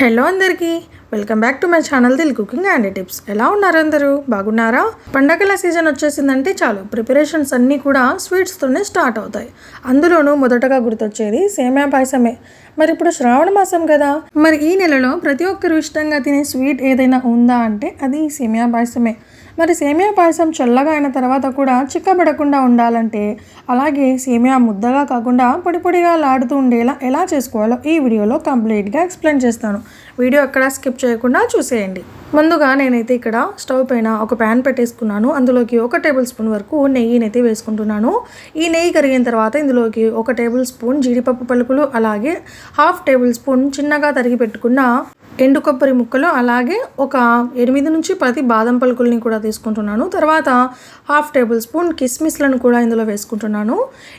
Hello అందరికీ welcome back to my channel Dil cooking and tips. ఎలా ఉన్నారు అందరూ? బాగున్నారా? పండగల సీజన్ వచ్చేసిందంటే చాలు. ప్రిపరేషన్స్ అన్నీ కూడా స్వీట్స్తోనే స్టార్ట్ అవుతాయి. అందులోనూ మొదటగా గుర్తొచ్చేది సేమ్యా పాయసమే. మరి ఇప్పుడు శ్రావణ మాసం కదా. మరి ఈ నెలలో ప్రతి ఒక్కరు ఇష్టంగా తినే స్వీట్ ఏదైనా ఉందా అంటే అది సేమియా పాయసమే. మరి సేమియా పాయసం చల్లగా అయిన తర్వాత కూడా చిక్కబడకుండా ఉండాలంటే అలాగే సేమియా ముద్దగా కాకుండా పొడి పొడిగా లాడుతూ ఉండేలా ఎలా చేసుకోవాలో ఈ వీడియోలో కంప్లీట్గా ఎక్స్ప్లెయిన్ చేస్తాను. వీడియో ఎక్కడ స్కిప్ చేయకుండా చూసేయండి. ముందుగా నేనైతే ఇక్కడ స్టవ్ పైన ఒక ప్యాన్ పెట్టేసుకున్నాను. అందులోకి ఒక టేబుల్ స్పూన్ వరకు నెయ్యినైతే వేసుకుంటున్నాను. ఈ నెయ్యి కరిగిన తర్వాత ఇందులోకి ఒక టేబుల్ స్పూన్ జీడిపప్పు పలుకులు అలాగే హాఫ్ టేబుల్ స్పూన్ చిన్నగా తరిగి పెట్టుకున్న ఎండు కొబ్బరి ముక్కలు అలాగే ఒక ఎనిమిది నుంచి పది బాదం పలుకుల్ని కూడా తీసుకుంటున్నాను. తర్వాత హాఫ్ టేబుల్ స్పూన్ కిస్మిస్లను కూడా ఇందులో వేసుకుంటున్నాను.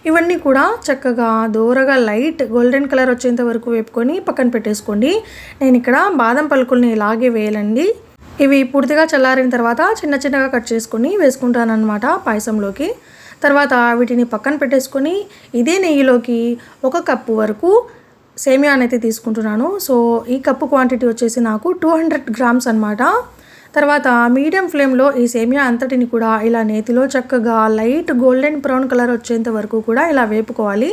ఇవన్నీ కూడా చక్కగా దూరగా లైట్ గోల్డెన్ కలర్ వచ్చేంత వరకు వేపుకొని పక్కన పెట్టేసుకోండి. నేను ఇక్కడ బాదం పలుకుల్ని ఇలాగే వేయాలండి. ఇవి పూర్తిగా చల్లారిన తర్వాత చిన్న చిన్నగా కట్ చేసుకొని వేసుకుంటాను పాయసంలోకి. తర్వాత వీటిని పక్కన పెట్టేసుకొని ఇదే నెయ్యిలోకి ఒక కప్పు వరకు సేమియా అయితే తీసుకుంటున్నాను. సో ఈ కప్పు క్వాంటిటీ వచ్చేసి నాకు టూ హండ్రెడ్ గ్రామ్స్ అనమాట తర్వాత మీడియం ఫ్లేమ్లో ఈ సేమియా అంతటిని కూడా ఇలా నేతిలో చక్కగా లైట్ గోల్డెన్ బ్రౌన్ కలర్ వచ్చేంత వరకు కూడా ఇలా వేపుకోవాలి.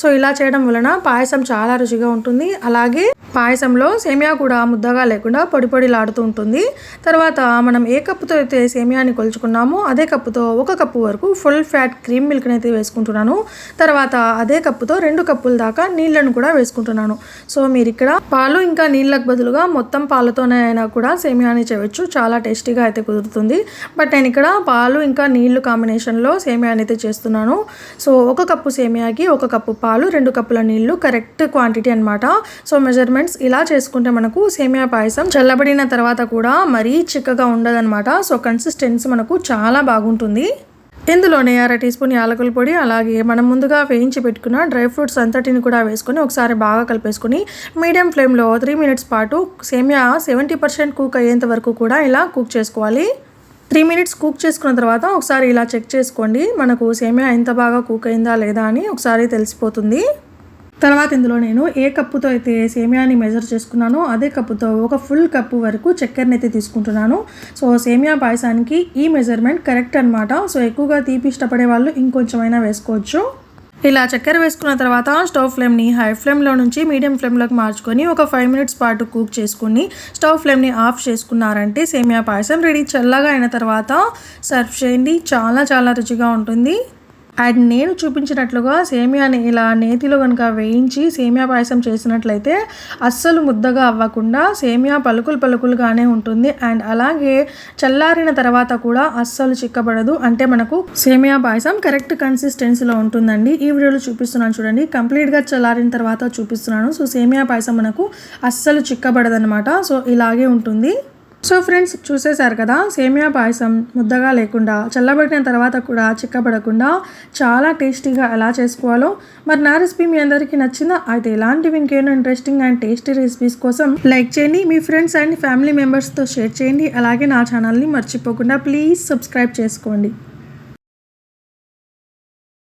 సో ఇలా చేయడం వలన పాయసం చాలా రుచిగా ఉంటుంది. అలాగే పాయసంలో సేమియా కూడా ముద్దగా లేకుండా పొడి పొడిలాడుతూ ఉంటుంది. తర్వాత మనం ఏ కప్పుతో అయితే సేమియాని కొలుచుకున్నామో అదే కప్పుతో ఒక కప్పు వరకు ఫుల్ ఫ్యాట్ క్రీమ్ మిల్క్ని అయితే వేసుకుంటున్నాను. తర్వాత అదే కప్పుతో రెండు కప్పుల దాకా నీళ్ళను కూడా వేసుకుంటున్నాను. సో మీరు ఇక్కడ పాలు ఇంకా నీళ్ళకు బదులుగా మొత్తం పాలతోనే అయినా కూడా సేమియాని చేయవచ్చు. చాలా టేస్టీగా అయితే కుదురుతుంది. బట్ నేను ఇక్కడ పాలు ఇంకా నీళ్ళు కాంబినేషన్లో సేమియాని అయితే చేస్తున్నాను. సో ఒక కప్పు సేమియాకి ఒక కప్పు పాలు రెండు కప్పుల నీళ్ళు కరెక్ట్ క్వాంటిటీ అనమాట సో మెజర్మెంట్స్ ఇలా చేసుకుంటే మనకు సేమియా పాయసం చల్లబడిన తర్వాత కూడా మరీ చిక్కగా ఉండదనమాట సో కన్సిస్టెన్సీ మనకు చాలా బాగుంటుంది. ఇందులోనే అర టీ స్పూన్ యాలకుల పొడి అలాగే మనం ముందుగా వేయించి పెట్టుకున్న డ్రై ఫ్రూట్స్ అంతటిని కూడా వేసుకొని ఒకసారి బాగా కలిపేసుకొని మీడియం ఫ్లేమ్లో త్రీ మినిట్స్ పాటు సేమియా సెవెంటీ పర్సెంట్ కుక్ అయ్యేంత వరకు కూడా ఇలా కుక్ చేసుకోవాలి. త్రీ మినిట్స్ కుక్ చేసుకున్న తర్వాత ఒకసారి ఇలా చెక్ చేసుకోండి. మనకు సేమియా ఎంత బాగా కుక్ అయిందా లేదా అని ఒకసారి తెలిసిపోతుంది. తర్వాత ఇందులో నేను ఏ కప్పుతో అయితే సేమియాని మెజర్ చేసుకున్నానో అదే కప్పుతో ఒక ఫుల్ కప్పు వరకు చక్కెరని అయితే తీసుకుంటున్నాను. సో సేమియా పాయసానికి ఈ మెజర్మెంట్ కరెక్ట్ అనమాట సో ఎక్కువగా తీపి ఇష్టపడే వాళ్ళు ఇంకొంచెమైనా వేసుకోవచ్చు. ఇలా చక్కెర వేసుకున్న తర్వాత స్టవ్ ఫ్లేమ్ని హై ఫ్లేమ్లో నుంచి మీడియం ఫ్లేమ్లోకి మార్చుకొని ఒక ఫైవ్ మినిట్స్ పాటు కుక్ చేసుకుని స్టవ్ ఫ్లేమ్ని ఆఫ్ చేసుకున్నారంటే సేమియా పాయసం రెడీ చల్లగా అయిన తర్వాత సర్వ్ చేయండి. చాలా చాలా రుచిగా ఉంటుంది. అండ్ నేను చూపించినట్లుగా సేమియాని ఇలా నేతిలో కనుక వేయించి సేమియా పాయసం చేసినట్లయితే అస్సలు ముద్దగా అవ్వకుండా సేమియా పలుకులు పలుకులుగానే ఉంటుంది. అండ్ అలాగే చల్లారిన తర్వాత కూడా అస్సలు చిక్కబడదు. అంటే మనకు సేమియా పాయసం కరెక్ట్ కన్సిస్టెన్సీలో ఉంటుందండి. ఈ వీడియోలో చూపిస్తున్నాను చూడండి. కంప్లీట్గా చల్లారిన తర్వాత చూపిస్తున్నాను. సో సేమియా పాయసం మనకు అస్సలు చిక్కబడదనమాట సో ఇలాగే ఉంటుంది. సో ఫ్రెండ్స్ చూసేశారు కదా సేమియా పాయసం ముద్దగా లేకుండా చల్లబడిన తర్వాత కూడా చిక్కబడకుండా చాలా టేస్టీగా ఎలా చేసుకోవాలో మరి నా రెసిపీ మీ అందరికీ నచ్చిందా? అయితే ఇలాంటివి ఇంకేమైనా ఇంట్రెస్టింగ్ అండ్ టేస్టీ రెసిపీస్ కోసం లైక్ చేయండి. మీ ఫ్రెండ్స్ అండ్ ఫ్యామిలీ మెంబర్స్తో షేర్ చేయండి. అలాగే నా ఛానల్ని మర్చిపోకుండా ప్లీజ్ సబ్స్క్రైబ్ చేసుకోండి.